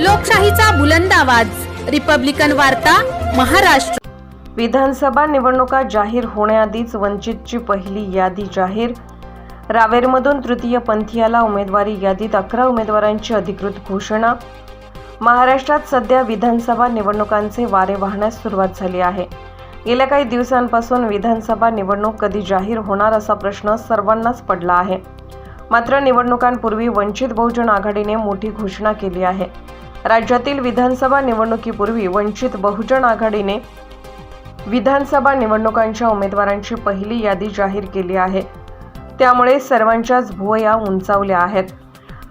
लोकशाहीचा बुलंद आवाज. रिपब्लिकन वार्ता महाराष्ट्र. विधानसभा निवडणुका जाहीर होण्याआधीच वंचितची पहिली यादी जाहीर. रावेरमधून तृतीय पंथीयाला उमेदवारी यादीत अकरा उमेदवारांची अधिकृत घोषणा. महाराष्ट्रात सध्या विधानसभा निवडणुकांचे वारे वाहण्यास सुरुवात झाली आहे. गेल्या काही दिवसांपासून विधानसभा निवडणूक कधी जाहीर होणार असा प्रश्न सर्वांनाच पडला आहे. मात्र निवडणुकांपूर्वी वंचित बहुजन आघाडीने मोठी घोषणा केली आहे. राज्यातील विधानसभा निवडणुकीपूर्वी वंचित बहुजन आघाडीने विधानसभा निवडणुकांच्या उमेदवारांची पहिली यादी जाहीर केली आहे. त्यामुळे सर्वांच्याच भुवया उंचावल्या आहेत.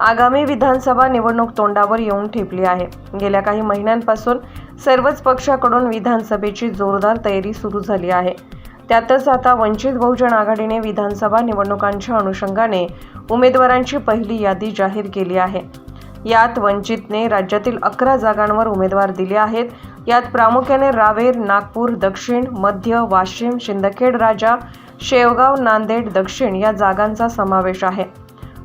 आगामी विधानसभा निवडणूक तोंडावर येऊन ठेपली आहे. गेल्या काही महिन्यांपासून सर्वच पक्षाकडून विधानसभेची जोरदार तयारी सुरू झाली आहे. त्यातच आता वंचित बहुजन आघाडीने विधानसभा निवडणुकांच्या अनुषंगाने उमेदवारांची पहिली यादी जाहीर केली आहे. यात वंचितने राज्यातील अकरा जागांवर उमेदवार दिले आहेत. यात प्रामुख्याने रावेर नागपूर दक्षिण मध्य वाशिम शिंदखेड राजा शेवगाव नांदेड दक्षिण या जागांचा समावेश आहे.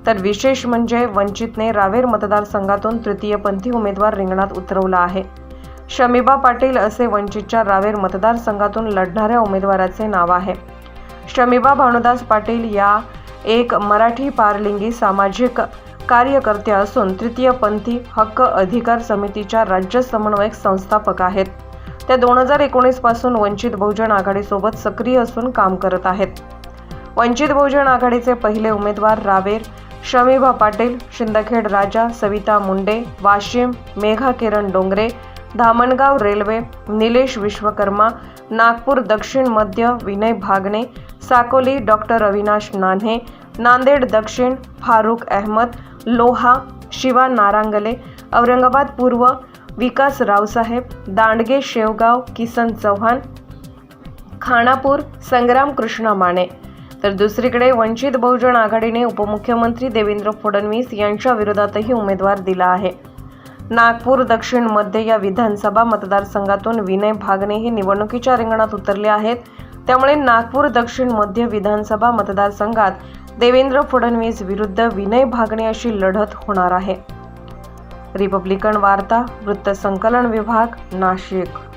तर विशेष म्हणजे वंचितने रावेर मतदारसंघातून तृतीयपंथी उमेदवार रिंगणात उतरवला आहे. शमीबा पाटील असे वंचितच्या रावेर मतदारसंघातून लढणाऱ्या उमेदवाराचे नाव आहे. शमीबा भानुदास पाटील या एक मराठी पारलिंगी सामाजिक कार्यकर्त्या असून तृतीयपंथी हक्क अधिकार समितीच्या राज्य समन्वयक संस्थापक आहेत. त्या दोन हजार एकोणीसपासून वंचित बहुजन आघाडीसोबत सक्रिय असून काम करत आहेत. वंचित बहुजन आघाडीचे पहिले उमेदवार रावेर शमीभा पाटील शिंदखेड राजा सविता मुंडे वाशिम मेघा किरण डोंगरे धामणगाव रेल्वे निलेश विश्वकर्मा नागपूर दक्षिण मध्य विनय भागणे साकोली डॉक्टर अविनाश नान्हे नांदेड दक्षिण फारुख अहमद लोहा शिवा नारांगले औरंगाबाद पूर्व विकास रावसाहेब दांडगे शेवगाव किसन चव्हाण खानापूर संग्राम कृष्णा माने. तर दुसरीकडे वंचित बहुजन आघाडीने उपमुख्यमंत्री देवेंद्र फडणवीस यांच्या विरोधातही उमेदवार दिला आहे. नागपूर दक्षिण मध्य या विधानसभा मतदारसंघातून विनय भागने हे निवडणुकीच्या रिंगणात उतरले आहेत. त्यामुळे नागपूर दक्षिण मध्य विधानसभा मतदारसंघात देवेंद्र फडणवीस विरुद्ध विनय भागणे अशी लढत होणार आहे. रिपब्लिकन वार्ता वृत्तसंकलन विभाग नाशिक.